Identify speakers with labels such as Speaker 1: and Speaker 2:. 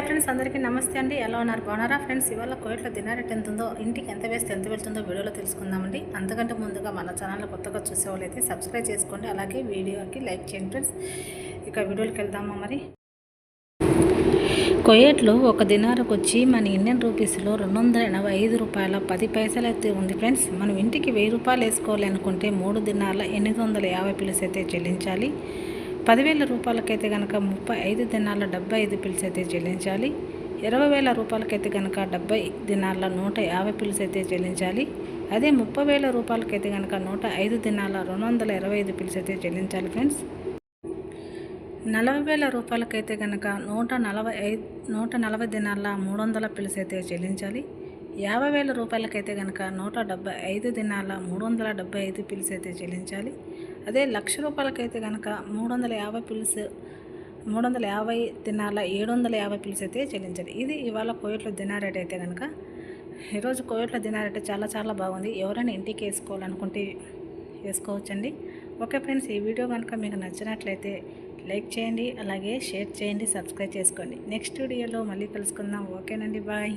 Speaker 1: Hi friends అందరికీ నమస్తే అండి. ఎలా ఉన్నారు? బాగున్నారా ఫ్రెండ్స్? ఇవాళ కోయట్లో దినారెట్ ఎంత ఉందో ఇంటికి ఎంత వేస్తే ఎంత వెళ్తుందో వీడియోలో తెలుసుకుందామండి. అంతకంటే ముందుగా మన ఛానల్ కొత్తగా చూసేవాళ్ళు సబ్స్క్రైబ్ చేసుకోండి. అలాగే వీడియోకి లైక్ చేయండి ఫ్రెండ్స్. ఇక వీడియోకి వెళ్దామా మరి? కొయ్యట్లో ఒక దినారకు వచ్చి మన ఇండియన్ రూపీస్లో రెండు వందల ఎనభై ఐదు రూపాయల పది పైసలు అయితే ఉంది ఫ్రెండ్స్. మనం ఇంటికి వెయ్యి రూపాయలు వేసుకోవాలి అనుకుంటే మూడు దినాల ఎనిమిది వందల యాభై పిలుసు అయితే చెల్లించాలి. పదివేల రూపాయలకైతే కనుక ముప్పై ఐదు దినాల డెబ్బై ఐదు పిల్స్ అయితే చెల్లించాలి. ఇరవై వేల రూపాయలకైతే కనుక డెబ్బై దినాల నూట యాభై పిల్స్ అయితే చెల్లించాలి. అదే ముప్పై వేల రూపాయలకైతే కనుక నూట ఐదు దినాల రెండు వందల ఇరవై ఐదు పిల్స్ అయితే చెల్లించాలి ఫ్రెండ్స్. నలభై వేల రూపాయలకైతే కనుక నూట నలభై ఐదు నూట నలభై దినాల మూడు వందల పిల్స్ అయితే చెల్లించాలి. యాభై వేల రూపాయలకైతే కనుక నూట డెబ్బై ఐదు దినాల మూడు వందల డెబ్బై ఐదు పిల్స్ అయితే చెల్లించాలి. అదే లక్ష రూపాయలకైతే కనుక మూడు వందల యాభై పిల్స్ మూడు వందల యాభై దినాల ఏడు వందల యాభై పిల్స్ అయితే చెల్లించాలి. ఇది ఇవాళ కోయట్లో దినా రేట్ అయితే కనుక ఈరోజు కోయట్ల దినా రేట్ చాలా చాలా బాగుంది. ఎవరైనా ఇంటికి వేసుకోవాలనుకుంటే వేసుకోవచ్చండి. ఓకే ఫ్రెండ్స్ ఈ వీడియో కనుక మీకు నచ్చినట్లయితే లైక్ చేయండి అలాగే షేర్ చేయండి సబ్స్క్రైబ్ చేసుకోండి. నెక్స్ట్ వీడియోలో మళ్ళీ కలుసుకుందాం. ఓకేనండి బాయ్.